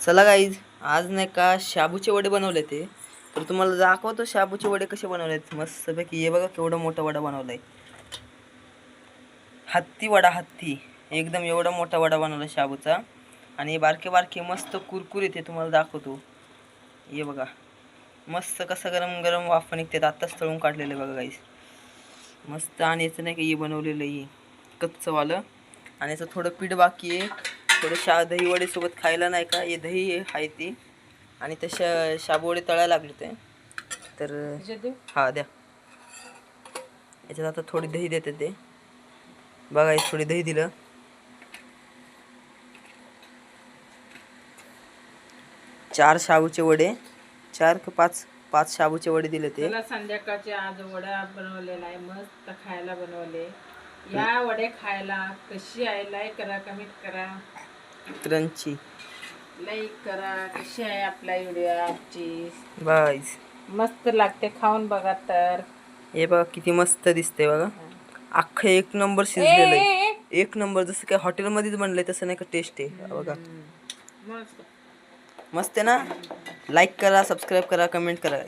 चला गाईज आज नाही का शाबूचे वडे बनवले ते. तर तुम्हाला दाखवतो शाबूचे वडे कसे बनवलेत. मस्तपैकी हे बघा केवढा मोठा वडा बनवलाय. हत्ती वडा हत्ती. एकदम एवढा मोठा वडा बनवला शाबूचा. आणि हे बारके बारके मस्त कुरकुरीत ते तुम्हाला दाखवतो. हे बघा. मस्त कसं गरम गरम वाफ निघतात. आत्ताच तळून काढलेलं आहे बघा गाईज मस्त आणि याचं नाही का हे बनवलेलं आहे कच्चंवालं. आणि याचं थोडं पीठ बाकी आहे. थोडं शा दही वडे सोबत खायला नाही का? हे दही आहे हाय ती. आणि तशा शाबू वडे तळायला लागले ते. तर हा द्या. याच्यात आता थोडी दही देते ते. बघा थोडी दही दिलं. चार शाबूचे वडे. चार का पाच पाच शाबूचे वडे दिले ते. संध्याकाळचे आज वड्या बनवलेला आहे मस्त खायला बनवले. या वडे खायला कशी आहे? लाईक करा कमेंट करा. क्रंची लाईक करा कशी आहे आपला व्हिडिओ आजची. बाईस मस्त लागते खाऊन बघा तर. हे बघा किती मस्त दिसते बघा. अख्खं एक नंबर शिजलेलं आहे. एक नंबर जसं काय हॉटेलमध्येच बनलंय तसं नाही का टेस्ट आहे. बघा. मस्त. मस्त आहे ना? लाईक करा सबस्क्राईब करा कमेंट करा.